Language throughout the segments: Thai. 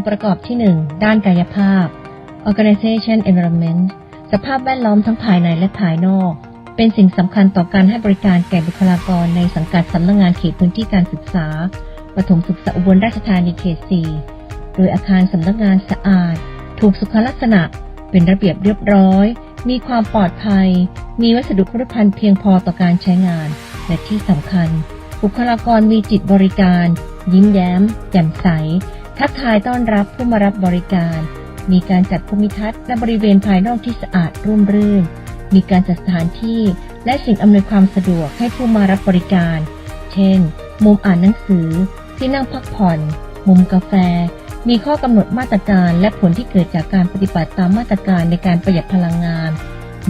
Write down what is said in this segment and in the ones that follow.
ค์ประกอบที่ 1 ด้านกายภาพ organization environment สภาพแวดล้อมทั้งภายในและภายนอก เป็นสิ่งสำคัญต่อการให้บริการแก่บุคลากรในสังกัดสำนักงงานเขตพื้นที่การศึกษาประถมศึกษาอุบลราชธานีเขต 4 โดยอาคารสำนักงานสะอาด ถูกสุขลักษณะ เป็นระเบียบเรียบร้อย มีความปลอดภัย มีวัสดุครบครันเพียงพอต่อการใช้งาน และที่สำคัญ บุคลากรมีจิตบริการ ยิ้มแย้มแจ่มใส ทักทายต้อนรับผู้มารับบริการ มีการจัดภูมิทัศน์และบริเวณภายนอกที่สะอาดร่มรื่น มีการจัดสถานที่และสิ่งอำนวยความสะดวกให้ผู้มารับบริการ เช่น มุมอ่านหนังสือ ที่นั่งพักผ่อน มุมกาแฟ มีข้อกำหนดมาตรการและผลที่เกิดจากการปฏิบัติตามมาตรการในการประหยัดพลังงาน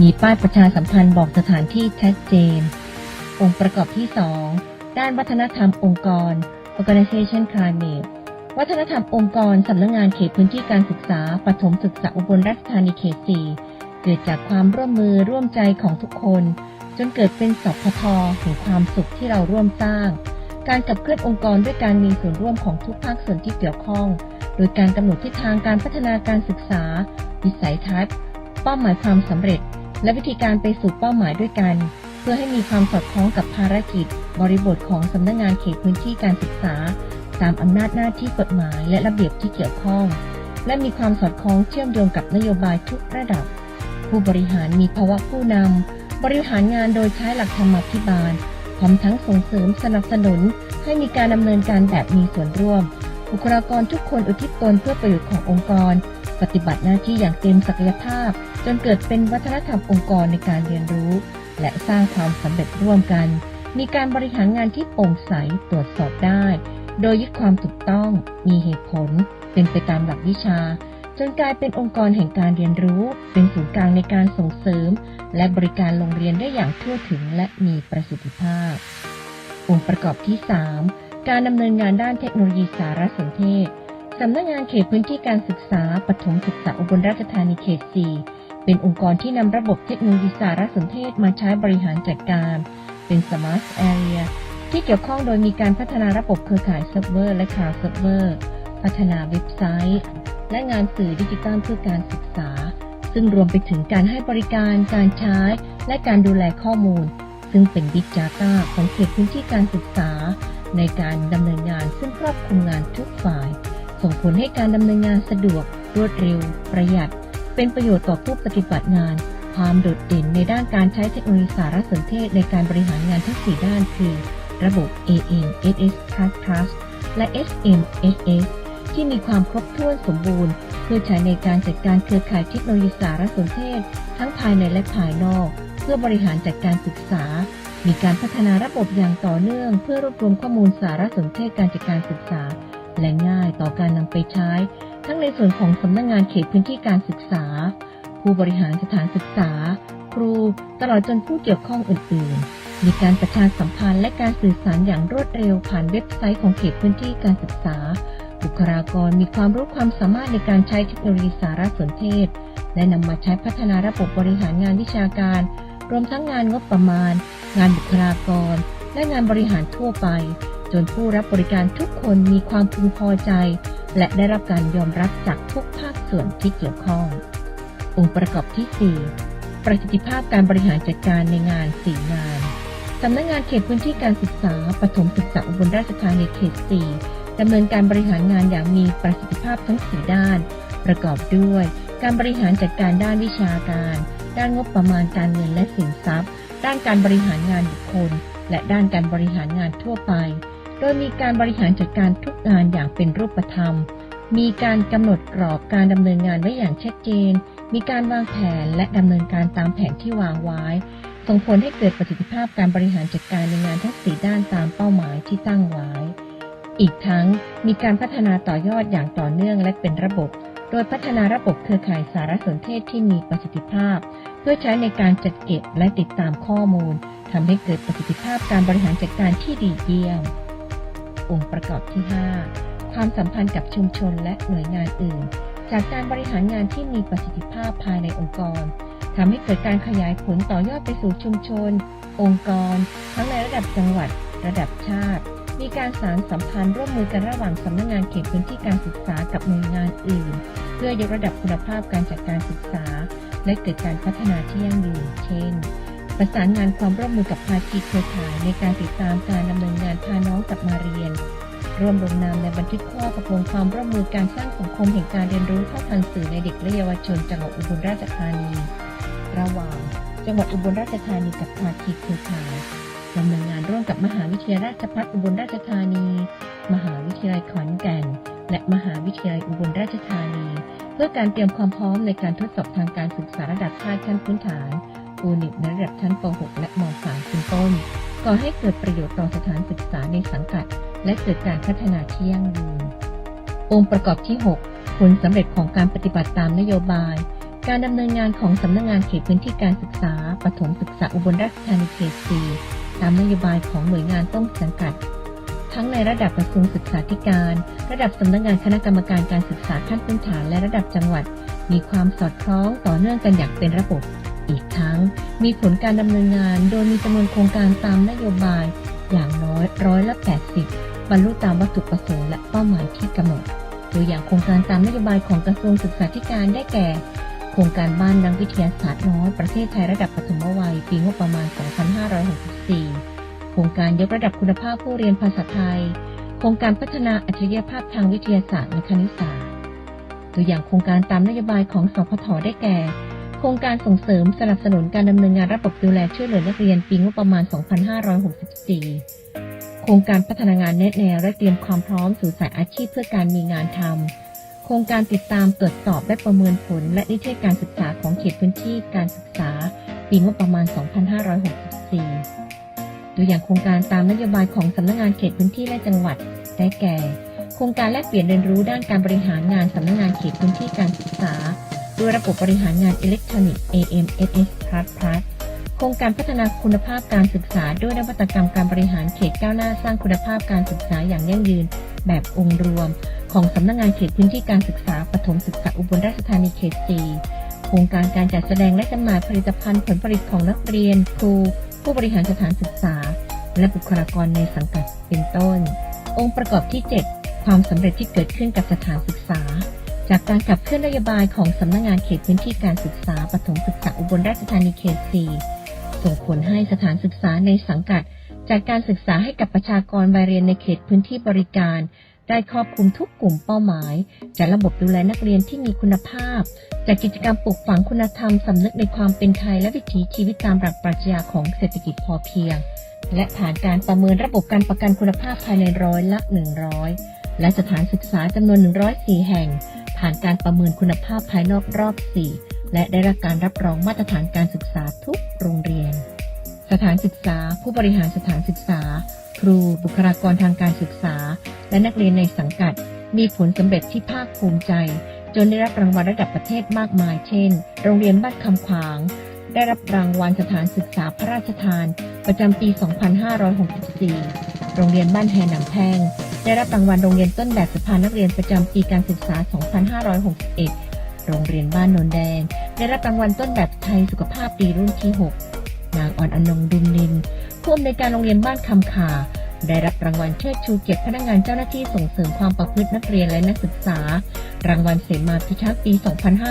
มีป้ายประชาสัมพันธ์บอกสถานที่ชัดเจน องค์ประกอบที่ 2 ด้านวัฒนธรรมองค์กร organization climate วัฒนธรรมองค์กรสำนักงงานเขตพื้นที่การศึกษาปฐมศึกษาอุบลราชธานีเขต 4 เกิดจากความร่วมมือร่วมใจของทุกคน จนเกิดเป็นสพทแห่งความสุขที่เราร่วมสร้าง การขับเคลื่อนองค์กรด้วยการมีส่วนร่วมของทุกภาคส่วนที่เกี่ยวข้อง โดยการกำหนดทิศทางการพัฒนาการศึกษา วิสัยทัศน์ เป้าหมายความสำเร็จ และวิธีการไปสู่เป้าหมายด้วยกัน เพื่อให้มีความสอดคล้องกับภารกิจ บริบทของสำนักงานเขตพื้นที่การศึกษา ตามอำนาจหน้าที่กฎหมายและระเบียบที่เกี่ยวข้อง และมีความสอดคล้องเชื่อมโยงกับนโยบายทุกระดับ ผู้บริหารมีภาวะผู้นำบริหารงานโดยใช้หลักธรรมาภิบาลพร้อมทั้งส่งเสริมสนับสนุนให้มีการดำเนินการแบบมีส่วนร่วม บุคลากรทุกคนอุทิศตนเพื่อประโยชน์ขององค์กร ปฏิบัติหน้าที่อย่างเต็มศักยภาพ จนเกิดเป็นวัฒนธรรมองค์กรในการเรียนรู้ และสร้างความสำเร็จร่วมกัน มีการบริหารงานที่โปร่งใสตรวจสอบได้ โดยยึดความถูกต้อง มีเหตุผล เป็นไปตามหลักวิชา จนกลายเป็นองค์กรแห่งการเรียนรู้ เป็นศูนย์กลางในการส่งเสริม และบริการโรงเรียนได้อย่างทั่วถึงและมีประสิทธิภาพ องค์ประกอบที่ 3 การดำเนินงานด้านเทคโนโลยีสารสนเทศสำนักงานเขตพื้นที่การศึกษาปฐมศึกษาอุบลราชธานีเขต 4 เป็นองค์กรที่นำระบบเทคโนโลยีสารสนเทศมาใช้บริหารจัดการ เป็น Smart Area ที่เกี่ยวข้องโดยมีการพัฒนาระบบเครือข่ายเซิร์ฟเวอร์และคลาวด์เซิร์ฟเวอร์พัฒนาเว็บไซต์ และงานสื่อดิจิทัลเพื่อการศึกษา ซึ่งรวมไปถึงการให้บริการการใช้ และการดูแลข้อมูล ซึ่งเป็น Big Data ของเขตพื้นที่การศึกษา ในการดำเนินงานซึ่งครอบคลุมงานทุกฝ่าย ส่งผลให้การดำเนินงานสะดวก รวดเร็ว ประหยัด เป็นประโยชน์ต่อผู้ปฏิบัติงานความโดดเด่นในด้านการใช้เทคโนโลยีสารสนเทศในการบริหารงานทั้ง4ด้านคือ ระบบ AM SS Plus Plus และ SM SS ที่มีความครบถ้วนสมบูรณ์ เพื่อใช้ในการจัดการเครือข่ายเทคโนโลยีสารสนเทศ ทั้งภายในและภายนอก เพื่อบริหารจัดการศึกษา มีการพัฒนาระบบอย่างต่อเนื่อง เพื่อรวบรวมข้อมูลสารสนเทศการจัดการศึกษา และง่ายต่อการนำไปใช้ ทั้งในส่วนของสำนักงงานเขตพื้นที่การศึกษา ผู้บริหารสถานศึกษา ครู ตลอดจนผู้เกี่ยวข้องอื่น ๆ มีการประชาสัมพันธ์และการสื่อสารอย่างรวดเร็วผ่านเว็บไซต์ของเขตพื้นที่การศึกษา บุคลากรมีความรู้ความสามารถในการใช้เทคโนโลยีสารสนเทศ และนำมาใช้พัฒนาระบบบริหารงานวิชาการ รวมทั้งงานงบประมาณ งานบุคลากร และงานบริหารทั่วไป จนผู้รับบริการทุกคนมีความพึงพอใจ และได้รับการยอมรับจากทุกภาคส่วนที่เกี่ยวข้อง องค์ประกอบที่ 4 ประสิทธิภาพการบริหารจัดการในงาน 4 งาน สำนักงงานเขตพื้นที่การศึกษาปฐมศึกษาอุบลราชธานีเขต 4 ดำเนินการบริหารงานอย่างมีประสิทธิภาพทั้ง 4 ด้าน ประกอบด้วย การบริหารจัดการด้านวิชาการ ด้านงบประมาณการเงินและสินทรัพย์ ด้านการบริหารงานบุคคล และด้านการบริหารงานทั่วไป โดยมีการบริหารจัดการทุกงานอย่างเป็นรูปธรรม มีการกำหนดกรอบการดำเนินงานไว้อย่างชัดเจน มีการวางแผนและดำเนินการตามแผนที่วางไว้ ส่งผลให้เกิดประสิทธิภาพการบริหารจัดการในงานทั้งสี่ด้านตามเป้าหมายที่ตั้งไว้ อีกทั้งมีการพัฒนาต่อยอดอย่างต่อเนื่องและเป็นระบบ โดยพัฒนาระบบเครือข่ายสารสนเทศที่มีประสิทธิภาพ เพื่อใช้ในการจัดเก็บและติดตามข้อมูลทำให้เกิดประสิทธิภาพการบริหารจัดการที่ดีเยี่ยม องค์ประกอบที่ 5 ความสัมพันธ์กับชุมชนและหน่วยงานอื่น จากการบริหารงานที่มีประสิทธิภาพภายในองค์กร ทำให้เกิดการขยายผลต่อยอดไปสู่ชุมชน องค์กร ทั้งในระดับจังหวัด ระดับชาติ มีการสานสัมพันธ์ร่วมมือกันระหว่างสำนักงานเขตพื้นที่การศึกษากับหน่วยงานอื่น เพื่อยกระดับคุณภาพการจัดการศึกษา และเกิดการพัฒนาที่ยั่งยืน เช่น ประสานงานความร่วมมือกับภาคีเครือข่ายในการติดตามการดำเนินงานพาน้องกลับมาเรียนร่วมลงนามในบันทึกข้อตกลงความร่วมมือการสร้างสังคมแห่งการเรียนรู้เท่าทันสื่อในเด็กและเยาวชนจังหวัดอุบลราชธานี ระหว่าง จังหวัดอุบลราชธานีกับภาคีเครือข่ายดำเนินงานร่วมกับมหาวิทยาลัยราชภัฏอุบลราชธานี มหาวิทยาลัยขอนแก่น และมหาวิทยาลัยอุบลราชธานี เพื่อการเตรียมความพร้อมในการทดสอบทางการศึกษาระดับชาติขั้นพื้นฐานอูนิบในระดับชั้นป .6 และม .3 เป็นต้น ก่อให้เกิดประโยชน์ต่อสถานศึกษาในสังกัด และเกิดการพัฒนาที่ยั่งยืนองค์ประกอบที่ 6 ผลสำเร็จของการปฏิบัติตามนโยบาย การดำเนินงานของสำนักงานเขตพื้นที่การศึกษาปฐมศึกษาอุบลราชธานีเขต4ตามนโยบายของหน่วยงานต้นสังกัด ทั้งในระดับกระทรวงศึกษาธิการ ระดับสำนักงานคณะกรรมการการศึกษาขั้นพื้นฐานและระดับจังหวัด มีความสอดคล้องต่อเนื่องกันอย่างเป็นระบบ อีกทั้ง มีผลการดำเนินงานโดยมีจำนวนโครงการตามนโยบาย อย่างน้อยร้อยละ 80 บรรลุตามวัตถุประสงค์และเป้าหมายที่กำหนดตัวอย่างโครงการตามนโยบายของกระทรวงศึกษาธิการได้แก่ โครงการบ้านนักวิทยาศาสตร์น้อยประเทศไทยระดับปฐมวัย ปีงบประมาณ 2564 โครงการยกระดับคุณภาพผู้เรียนภาษาไทย โครงการพัฒนาอัจฉริยภาพทางวิทยาศาสตร์และคณิตศาสตร์ ตัวอย่างโครงการตามนโยบายของสพทได้แก่ โครงการส่งเสริมสนับสนุนการดำเนินงานระบบดูแลช่วยเหลือนักเรียนปีงบประมาณ 2564 โครงการพัฒนางานแนะแนวและเตรียมความพร้อมสู่สายอาชีพเพื่อการมีงานทำ ครงการติดตามตรวจสอบและประเมินผล และนิเทศการศึกษาของเขตพื้นที่การศึกษา ปีงบประมาณ 2564 ตัวอย่างโครงการตามนโยบายของสำนักงานเขตพื้นที่และจังหวัด ได้แก่ โครงการแลกเปลี่ยนเรียนรู้ด้านการบริหารงานสำนักงานเขตพื้นที่การศึกษาด้วยระบบบริหารงานอิเล็กทรอนิกส์ AMSS Plus Plus โครงการพัฒนาคุณภาพการศึกษาด้วยนวัตกรรมการบริหารเขตก้าวหน้าสร้างคุณภาพการศึกษาอย่างยั่งยืนแบบองค์รวม ของสำนักงานเขตพื้นที่การศึกษาปฐมศึกษาอุบลราชธานีเขต 4 โครงการการจัดแสดงและจำหน่ายผลิตภัณฑ์ผลผลิตของนักเรียน ครู ผู้บริหารสถานศึกษา และบุคลากรในสังกัดเป็นต้น องค์ประกอบที่ 7 ความสำเร็จที่เกิดขึ้นกับสถานศึกษา จากการขับเคลื่อนนโยบายของสำนักงานเขตพื้นที่การศึกษาปฐมศึกษาอุบลราชธานีเขต 4 ส่งผลให้สถานศึกษาในสังกัดจัดการศึกษาให้กับประชากรวัยเรียนในเขตพื้นที่บริการ ได้ครอบคลุมทุกกลุ่มเป้าหมาย จัดระบบดูแลนักเรียนที่มีคุณภาพ จัดกิจกรรมปลูกฝังคุณธรรมสำนึกในความเป็นไทยและวิถีชีวิตตามหลักปรัชญาของเศรษฐกิจพอเพียง และผ่านการประเมินระบบการประกันคุณภาพภายในร้อยละ 100 และสถานศึกษาจำนวน 104 แห่ง ผ่านการประเมินคุณภาพภายนอกรอบ 4 และได้รับการรับรองมาตรฐานการศึกษาทุกโรงเรียน สถานศึกษา ผู้บริหารสถานศึกษา ครู บุคลากรทางการศึกษา และนักเรียนในสังกัด มีผลสำเร็จที่ภาคภูมิใจ จนได้รับรางวัลระดับประเทศมากมาย เช่น โรงเรียนบ้านคำขวาง ได้รับรางวัลสถานศึกษาพระราชทาน ประจำปี 2564 โรงเรียนบ้านแหนำแพงได้รับรางวัลโรงเรียนต้นแบบสภานักเรียนประจำปีการศึกษา 2561 โรงเรียนบ้านโนนแดง ได้รับรางวัลต้นแบบไทยสุขภาพดีรุ่นที่ 6 นางอ่อนอนงดุมนิน ผู้อำนวยการโรงเรียนบ้านคำขาได้รับรางวัลเชิดชูเกียรติพนักงานเจ้าหน้าที่ส่งเสริมความประพฤตินักเรียนและนักศึกษา รางวัลเสมาพิทักปี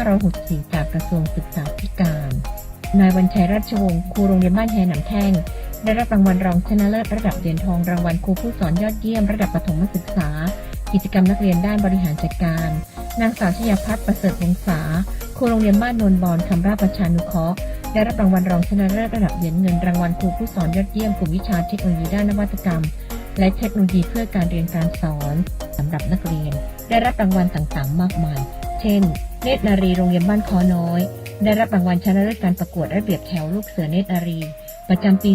2564 จากกระทรวงศึกษาธิการ นายวันชัยราชวงศ์ครูโรงเรียนบ้านแหนำแท่ง ได้รับรางวัลรองชนะเลิศระดับเหรียญทองรางวัลครูผู้สอนยอดเยี่ยมระดับประถมศึกษา กิจกรรมนักเรียนด้านบริหารจัดการ นางสาวชยพัฒน์ประเสริฐวงศาครูโรงเรียนบ้านนนบอนคำราประชานุเคราะห์ได้รับรางวัลรองชนะเลิศระดับเหรียญเงินรางวัลครูผู้สอนยอดเยี่ยมกลุ่มวิชาเทคโนโลยีด้านนวัตกรรม และเทคโนโลยีเพื่อการเรียนการสอนสำหรับนักเรียน ได้รับรางวัลต่างๆ มากมาย เช่น เนตรนารีโรงเรียนบ้านคอน้อย ได้รับรางวัลชนะเลิศการประกวดระเบียบแถวลูกเสือเนตรนารี ประจำปี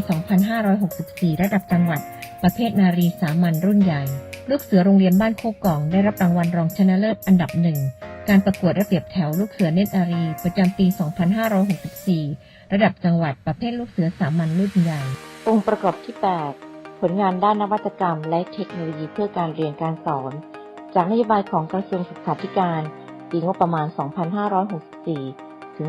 2564 ระดับจังหวัด ประเภทนารีสามัญรุ่นใหญ่ ลูกเสือโรงเรียนบ้านโคกล่อง ได้รับรางวัลรองชนะเลิศอันดับหนึ่ง การประกวดระเบียบแถวลูกเสือเนตรนารี ประจำปี 2564 ระดับจังหวัดประเภทลูกเสือสามัญรุ่นใหญ่ องค์ประกอบที่ 8 ผลงานด้านนวัตกรรม และเทคโนโลยีเพื่อการเรียนการสอน จากนโยบายของกระทรวงศึกษาธิการปีงบประมาณ 2564 ถึง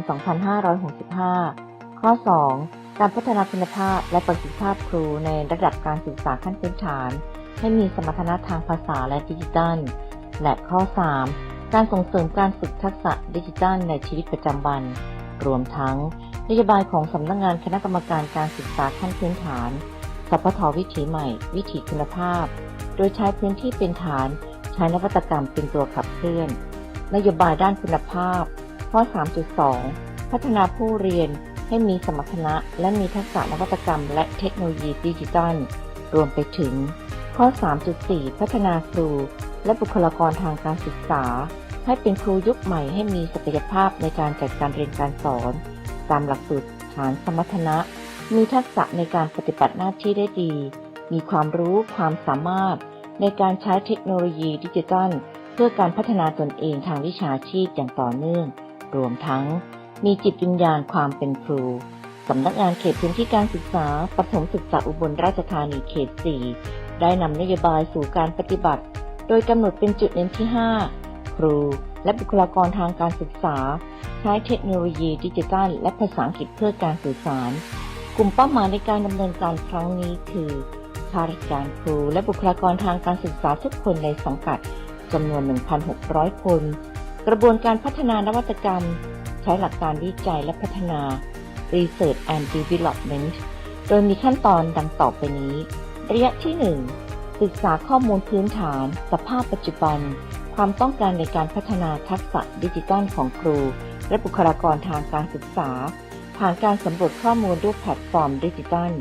2565 ข้อ 2 การพัฒนาคุณภาพและประสิทธิภาพครูในระดับการศึกษาขั้นพื้นฐาน ให้มีสมรรถนะทางภาษาและดิจิทัล และข้อ 3 การส่งเสริมการฝึกทักษะดิจิทัลในชีวิตประจำวัน รวมทั้งนโยบายของสำนักงงานคณะกรรมการการศึกษาขั้นพื้นฐาน สพทวิถีใหม่ วิถีคุณภาพ โดยใช้พื้นที่เป็นฐาน ใช้นวัตกรรมเป็นตัวขับเคลื่อน นโยบายด้านคุณภาพ ข้อ 3.2 พัฒนาผู้เรียนให้มีสมรรถนะและมีทักษะนวัตกรรมและเทคโนโลยีดิจิทัล รวมไปถึง ข้อ 3.4 พัฒนาครู และบุคลากรทางการศึกษา ให้เป็นครูยุคใหม่ให้มีศักยภาพในการจัดการเรียนการสอน ตามหลักสูตรฐานสมรรถนะ มีทักษะในการปฏิบัติหน้าที่ได้ดี มีความรู้ความสามารถ ในการใช้เทคโนโลยีดิจิทัล เพื่อการพัฒนาตนเองทางวิชาชีพอย่างต่อเนื่อง รวมทั้ง มีจิตวิญญาณความเป็นครูสำนักงานเขตพื้นที่การศึกษาปฐมศึกษาอุบลราชธานีเขต 4 ได้นำนโยบายสู่การปฏิบัติ โดยกำหนดเป็นจุดเน้นที่ 5 ครูและบุคลากรทางการศึกษา ใช้เทคโนโลยีดิจิทัล และภาษาอังกฤษเพื่อการสื่อสาร กลุ่มเป้าหมายในการดำเนินการครั้งนี้คือข้าราชการครูและบุคลากรทางการศึกษาทุกคนในสังกัดจำนวน 1,600 คน กระบวนการพัฒนานวัตกรรม ใช้หลักการวิจัยและพัฒนา Research and Development โดยมีขั้นตอนดังต่อไปนี้ ระยะที่ 1 ศึกษาข้อมูลพื้นฐาน สภาพปัจจุบัน ความต้องการในการพัฒนาทักษะดิจิทัลของครู และบุคลากรทางการศึกษา ผ่านการสำรวจข้อมูลด้วยแพลตฟอร์มดิจิทัล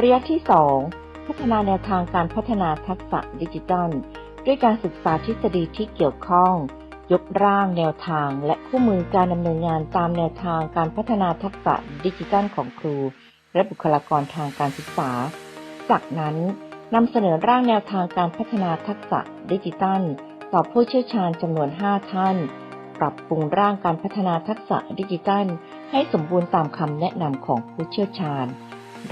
ระยะที่ 2 พัฒนาแนวทางการพัฒนาทักษะดิจิทัล ด้วยการศึกษาทฤษฎีที่เกี่ยวข้อง ยกร่างแนวทาง และคู่มือการดำเนินงานตามแนวทางการพัฒนาทักษะดิจิทัลของครู และบุคลากรทางการศึกษา จากนั้นนำเสนอร่างแนวทางการพัฒนาทักษะดิจิทัลต่อผู้เชี่ยวชาญจำนวน 5 ท่าน ปรับปรุงร่างการพัฒนาทักษะดิจิทัล ให้สมบูรณ์ตามคำแนะนำของผู้เชี่ยวชาญ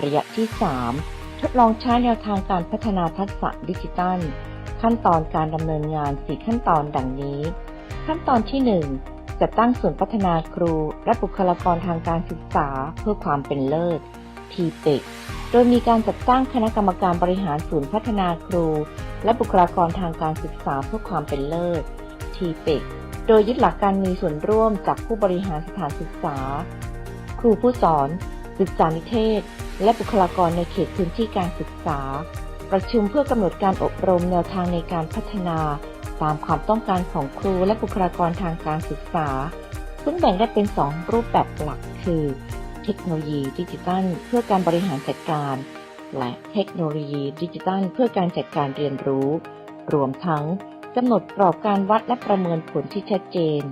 ระยะที่ 3 ทดลองใช้แนวทางการพัฒนาทักษะดิจิทัล ขั้นตอนการดำเนินงาน 4 ขั้นตอนดังนี้ ขั้นตอนที่ 1 จัดตั้งศูนย์พัฒนาครู และบุคลากรทางการศึกษาเพื่อความเป็นเลิศ ทีเปกโดยมีการจัดตั้งคณะกรรมการบริหารศูนย์พัฒนาครู และบุคลากรทางการศึกษาเพื่อความเป็นเลิศทีเปกโดยยึดหลักการมีส่วนร่วมจากผู้บริหารสถานศึกษา ครูผู้สอน ศึกษานิเทศ และบุคลากรในเขตพื้นที่การศึกษา ประชุมเพื่อกำหนดการอบรมแนวทางในการพัฒนา ตามความต้องการของครูและบุคลากรทางการศึกษา ซึ่งแบ่งได้เป็น 2 รูปแบบหลักคือ เทคโนโลยีดิจิทัล เพื่อการบริหารจัดการ และเทคโนโลยีดิจิทัล เพื่อการจัดการเรียนรู้ รวมทั้งกำหนดกรอบการวัดและประเมินผลที่ชัดเจน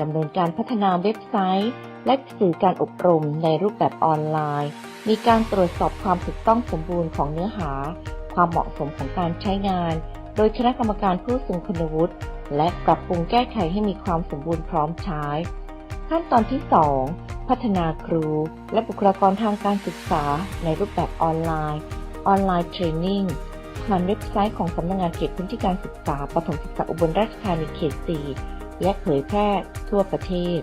ดำเนินการพัฒนาเว็บไซต์ และสื่อการอบรมในรูปแบบออนไลน์ มีการตรวจสอบความถูกต้องสมบูรณ์ของเนื้อหา ความเหมาะสมของการใช้งาน โดยคณะกรรมการผู้ทรงคุณวุฒิ และปรับปรุงแก้ไขให้มีความสมบูรณ์พร้อมใช้ ขั้นตอนที่ 2 พัฒนาครูและบุคลากรทางการศึกษาในรูปแบบออนไลน์ออนไลน์เทรนนิ่งผ่านเว็บไซต์ของสำนักงานเขตพื้นที่การศึกษาปฐมศึกษาอุบลราชธานีเขต 4 และเผยแพร่ทั่วประเทศ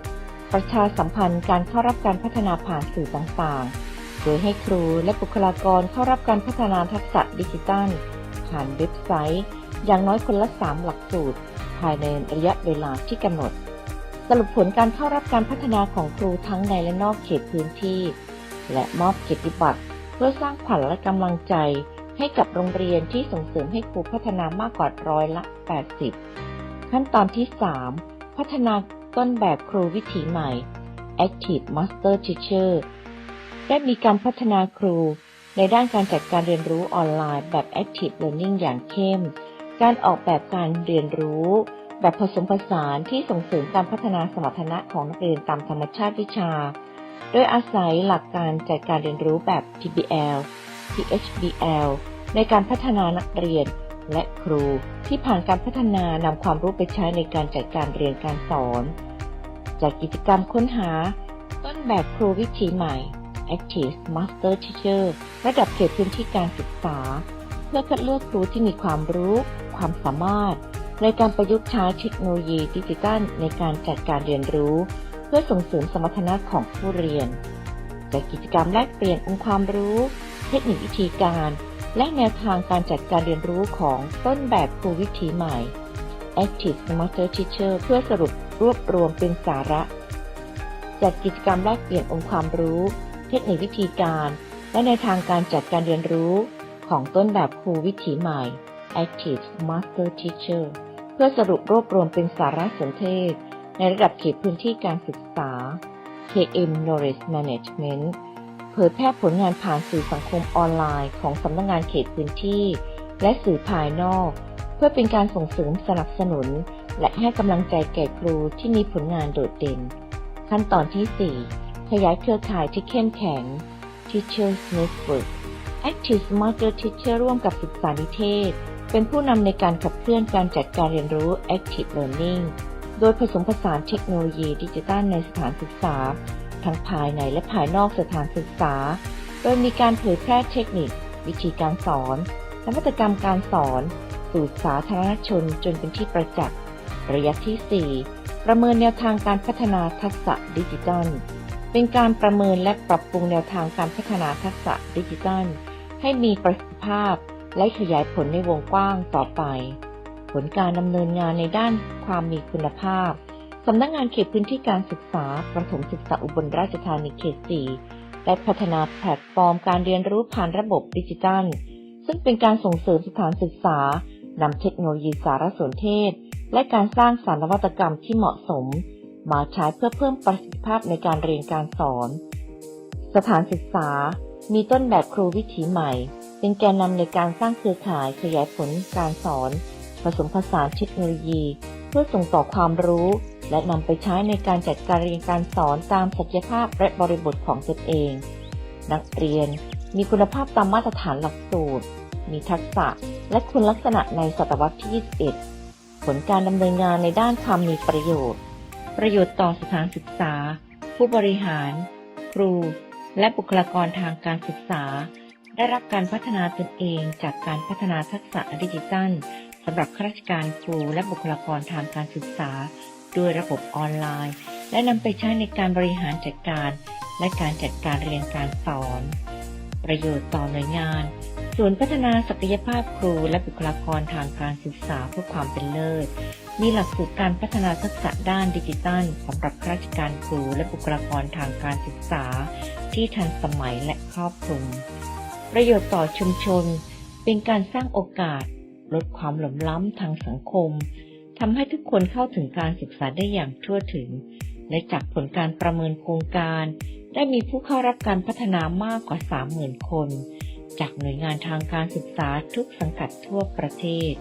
ประชาสัมพันธ์การเข้ารับการพัฒนาผ่านสื่อต่างๆ โดยให้ครูและบุคลากรเข้ารับการพัฒนาทักษะดิจิทัล ผ่านเว็บไซต์ อย่างน้อยคนละ 3 หลักสูตร ภายในระยะเวลาที่กำหนด สรุปผลการเข้ารับการพัฒนาของครูทั้งในและนอกเขตพื้นที่ และมอบเกียรติบัตรเพื่อสร้างขวัญและกำลังใจให้กับโรงเรียนที่ส่งเสริมให้ครูพัฒนามากกว่าร้อยละ 80 ขั้นตอนที่ 3 พัฒนาต้นแบบครูวิถีใหม่ Active Master Teacher ได้มีการพัฒนาครูในด้านการจัดการเรียนรู้ออนไลน์แบบ Active Learning อย่างเข้ม การออกแบบการเรียนรู้ แบบผสมผสานที่ส่งเสริมการพัฒนาสมรรถนะของนักเรียนตามธรรมชาติวิชา โดยอาศัยหลักการจัดการเรียนรู้แบบ PBL PHBL ในการพัฒนานักเรียนและครูที่ผ่านการพัฒนานำความรู้ไปใช้ในการจัดการเรียนการสอน จากกิจกรรมค้นหา ต้นแบบครูวิถีใหม่ Active Master Teacher ระดับเขตพื้นที่การศึกษา เพื่อคัดเลือกครูที่มีความรู้ ความสามารถ ในการประยุกต์ใช้เทคโนโลยีดิจิทัลในการจัดการเรียนรู้ เพื่อส่งเสริมสมรรถนะของผู้เรียนจากกิจกรรมแลกเปลี่ยนองค์ความรู้ เทคนิควิธีการ และแนวทางการจัดการเรียนรู้ของต้นแบบครูวิถีใหม่ Active Smarter Teacher เพื่อสรุปรวบรวมเป็นสาระ จัดกิจกรรมแลกเปลี่ยนองค์ความรู้ เทคนิควิธีการ และในวทางการจัดการเรียนรู้ ของต้นแบบครูวิถีใหม่ Active Master Teacher เพื่อสรุปรวบรวมเป็นสารสนเทศ ในระดับเขตพื้นที่การศึกษา KM Knowledge Management เผยแพร่ผลงานผ่านสื่อสังคมออนไลน์ของสำนักงงานเขตพื้นที่ และสื่อภายนอก เพื่อเป็นการส่งเสริมสนับสนุน และให้กำลังใจแก่ครูที่มีผลงานโดดเด่น ขั้นตอนที่ 4 ขยายเครือข่ายที่เข้มแข็ง Teachers Network Active Smarter Teacher ร่วมกับศึกษานิเทศ เป็นผู้นำในการขับเคลื่อนการจัดการเรียนรู้ Active Learning โดยผสมผสานเทคโนโลยีดิจิทัลในสถานศึกษา ทั้งภายในและภายนอกสถานศึกษา โดยมีการเผยแพร่เทคนิค วิธีการสอน นวัตกรรมการสอน สู่สาธารณชนจนเป็นที่ประจักษ์ ระยะที่ 4 ประเมินแนวทางการพัฒนาทักษะดิจิทัล เป็นการประเมินและปรับปรุงแนวทางการพัฒนาทักษะดิจิทัล ให้มีประสิทธิภาพ และขยายผลในวงกว้างต่อไป ผลการดำเนินงานในด้านความมีคุณภาพสำนักงงานเขตพื้นที่การศึกษา ประถมศึกษาอุบลราชธานีเขต 4 ได้พัฒนาแพลตฟอร์มการเรียนรู้ผ่านระบบดิจิทัล ซึ่งเป็นการส่งเสริมสถานศึกษานำเทคโนโลยีสารสนเทศ และการสร้างสารนวัตกรรมที่เหมาะสม มาใช้เพื่อเพิ่มประสิทธิภาพในการเรียนการสอน สถานศึกษา มีต้นแบบครูวิถีใหม่ เป็นแกนนำในการสร้างเครือข่ายขยายผลการสอน ผสมผสานเทคโนโลยี เพื่อส่งต่อความรู้ และนำไปใช้ในการจัดการเรียนการสอนตามศักยภาพและบริบทของตนเอง นักเรียนมีคุณภาพตามมาตรฐานหลักสูตร มีทักษะและคุณลักษณะในศตวรรษที่ 21 ผลการดำเนินงานในด้านความมีประโยชน์ ประโยชน์ต่อสถานศึกษา ผู้บริหาร ครู และบุคลากรทางการศึกษา ได้รับการพัฒนาตนเองจากการพัฒนาทักษะดิจิทัลสำหรับข้าราชการครูและบุคลากรทางการศึกษา ด้วยระบบออนไลน์ และนำไปใช้ในการบริหารจัดการ และการจัดการเรียนการสอน ประโยชน์ต่อหน่วยงานศูนย์พัฒนาศักยภาพครูและบุคลากรทางการศึกษาเพื่อความเป็นเลิศ มีหลักสูตรการพัฒนาทักษะด้านดิจิทัลสำหรับข้าราชการครูและบุคลากรทางการศึกษา ที่ทันสมัยและครอบคลุม ประโยชน์ต่อชุมชน เป็นการสร้างโอกาส ลดความหล่มล้ำทางสังคมทำให้ทุกคนเข้าถึงการศึกษาได้อย่างทั่วถึง และจากผลการประเมินโครงการ ได้มีผู้เข้ารับการพัฒนามากกว่า 30,000 คน จากหน่วยงานทางการศึกษาทุกสังกัดทั่วประเทศ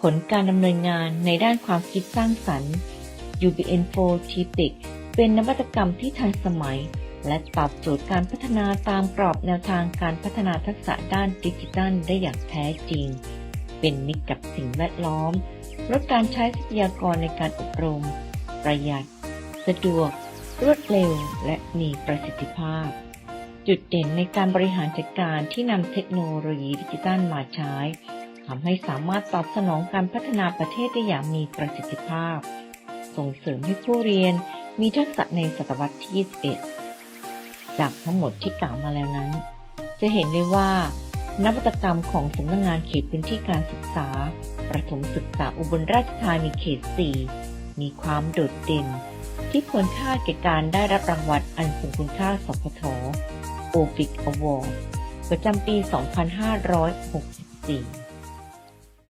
ผลการดำเนินงานในด้านความคิดสร้างสรรค์ UBN4 t p i c เป็นนวัตกรรมที่ทันสมัย และตอบโจทย์การพัฒนาตามกรอบแนวทางการพัฒนาทักษะด้านดิจิทัลได้อย่างแท้จริง เป็นมิตรกับสิ่งแวดล้อม ลดการใช้ทรัพยากรในการอบรม ประหยัด สะดวก รวดเร็ว และมีประสิทธิภาพ จุดเด่นในการบริหารจัดการที่นำเทคโนโลยีดิจิทัลมาใช้ทำให้สามารถตอบสนองการพัฒนาประเทศได้อย่างมีประสิทธิภาพ ส่งเสริมให้ผู้เรียนมีทักษะในศตวรรษที่ 21 จากทั้งหมดที่กล่าวมาแล้วนั้น จะเห็นได้ว่านวัตกรรมของสำนักงงานเขตพื้นที่การศึกษา ประถมศึกษาอุบลราชธานีเขต 4 มีความโดดเด่น ที่ควรค่าแก่การได้รับรางวัลอันทรงคุณค่าสพทโอฟิกอวอร์ดประจำปี 2564